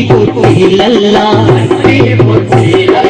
దేవుల్లా దేవుల్లా